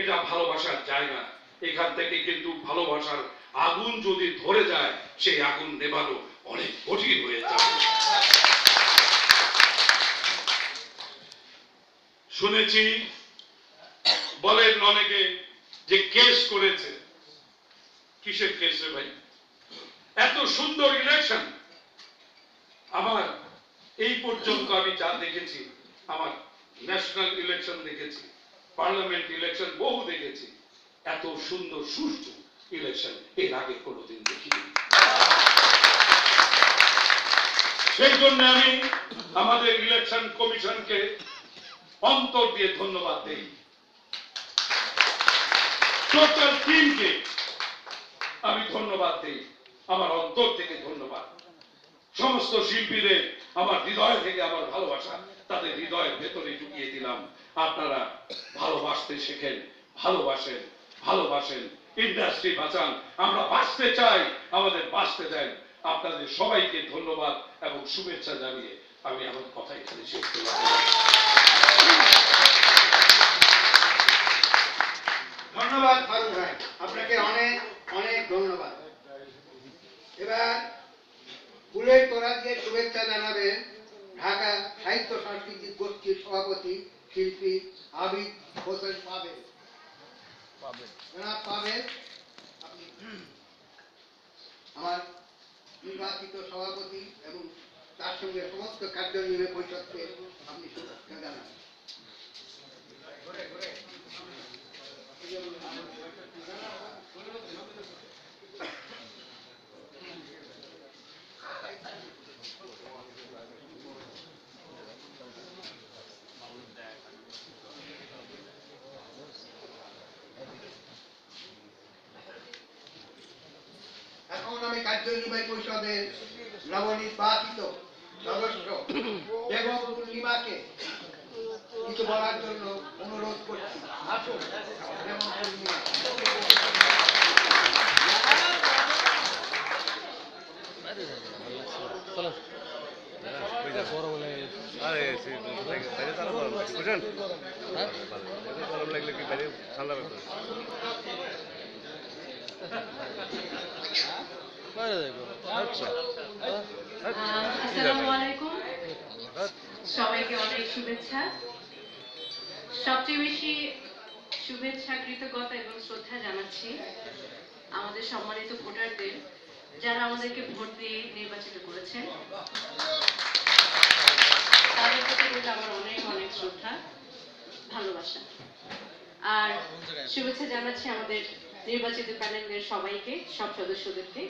এটা ভালোবাসার জায়গা। এখান থেকে কিন্তু ভালোবাসার আগুন যদি ধরে যায়, সেই আগুন নেভানো অনেক কঠিন হয়ে যাবে। শুনেছি, বলেন অনেকে যে কেস করেছে। কিসের কেস রে ভাই? এত সুন্দর ইলেকশন আমার এই পর্যন্ত আমি যা দেখেছি, আমার ন্যাশনাল ইলেকশন দেখেছি। পার্লামেন্ট ইলেকশন বহু দেখেছি। এত সুন্দর, সুষ্ঠু ইলেকশন এর আগে কোনোদিন দেখিনি। সেই জন্য আমি আমাদের ইলেকশন কমিশনকে অন্তর দিয়ে ধন্যবাদ দেই। টোটাল টিমকে আমি ধন্যবাদ দেই। আমার অন্তর থেকে ধন্যবাদ। সমস্ত শিল্পীদের আমার হৃদয় থেকে আমার ভালোবাসা তাদের হৃদয়ের ভেতরে ঢুকিয়ে দিলাম। আপনারা ভালোবাসতে শেখেন, ভালোবাসেন ভালোবাসেন। ইন্ডাস্ট্রি বাঁচান। আমরা বাঁচতে চাই, আমাদের বাঁচতে দেন। আপনাদের সবাইকে ধন্যবাদ এবং শুভেচ্ছা জানিয়ে আমি আমার কথা এখানে শেষ করলাম। ধন্যবাদ, ফারুক ভাই। আপনাকে অনেক অনেক ধন্যবাদ। এবার ফুলের তোড়া দিয়ে শুভেচ্ছা জানাবেন ঢাকা সাহিত্য সাংস্কৃতিক গোষ্ঠীর সভাপতি শিল্পী আবিদ হোসেন পাবেল জনাব পাবেল আমার নির্বাচিত সভাপতি এবং তার সঙ্গে সমস্ত কার্যনির্বাহী পরিষদকে আপনি শুভেচ্ছা জানান এখন আমি কার্যনির্বাহী পরিষদের নবনির্বাচিত সদস্য এবং পূর্ণিমাকে কিছু বলার জন্য অনুরোধ করছি। আসুন যেমন পূর্ণিমা সে আচ্ছা। আমাদের সম্মানিত ভোটারদের যারা আমাদেরকে ভোট দিয়ে নির্বাচিত করেছেন। তাদের প্রতি আমার অনেক অনেক শ্রদ্ধা, ভালোবাসা। আর শুভেচ্ছা জানাচ্ছি আমাদের নির্বাচিত প্যানেলের সবাইকে সব সদস্যদেরকে।